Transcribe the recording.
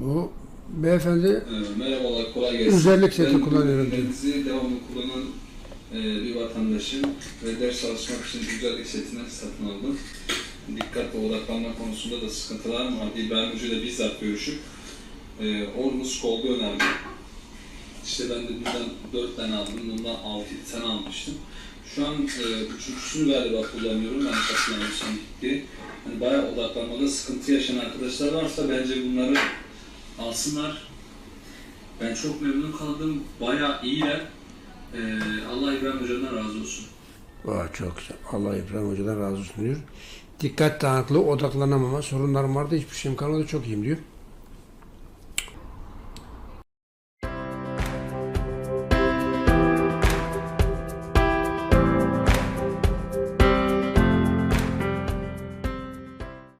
Bu beyefendi Merhabalar, kolay gelsin. Özellik seti kullanıyorum. ürünlerinizi devamlı kullanan e, bir vatandaşım ve ders çalışmak için güzellik setini satın aldım. Dikkat ve odaklanma konusunda da sıkıntılarım vardı. İbrahim Hoca ile bizzat görüşüp e, Ormus Gold'u önerdi. İşte ben de bundan 4 tane aldım, bundan 6 tane almıştım. Şu an e, üçüncüsünü galiba kullanıyorum, ben hatırlamıyorsam gitti. Hani bayağı odaklanmada sıkıntı yaşayan arkadaşlar varsa bence bunları alsınlar. Ben çok memnun kaldım. Bayağı iyiler. Ee, Allah İbrahim Hoca'dan razı olsun. Vay çok güzel. Allah İbrahim Hoca'dan razı olsun diyor. Dikkat dağınıklığı, odaklanamama sorunlarım vardı. Hiçbir şeyim kalmadı. Çok iyiyim diyor.